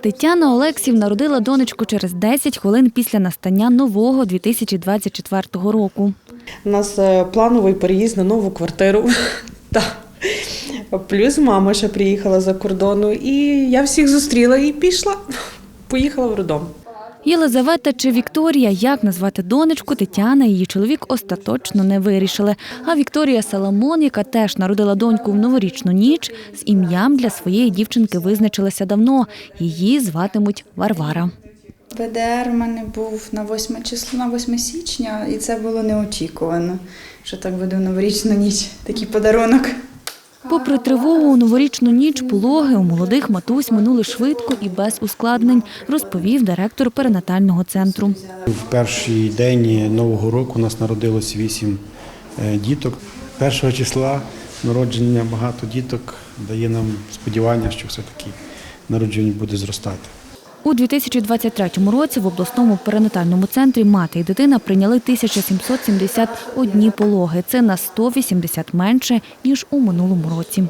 Тетяна Олексів народила донечку через 10 хвилин після настання нового 2024 року. У нас е, плановий переїзд на нову квартиру. Плюс мама ще приїхала за кордону, і я всіх зустріла і пішла. Поїхала в роддом. Єлизавета чи Вікторія, як назвати донечку, Тетяна її чоловік остаточно не вирішили. А Вікторія Саламон, яка теж народила доньку в новорічну ніч, з ім'ям для своєї дівчинки визначилася давно. Її зватимуть Варвара. ПДР у мене був на 8 число, на 8 січня, і це було неочікувано, що так буде в новорічну ніч, такий подарунок. Попри тривогу у новорічну ніч, пологи у молодих матусь минули швидко і без ускладнень, розповів директор перинатального центру. В перший день нового року у нас народилось вісім е, діток. Першого числа народження багато діток дає нам сподівання, що все-таки народження буде зростати. У 2023 році в обласному перинатальному центрі мати і дитина прийняли 1771 пологи. Це на 180 менше, ніж у минулому році.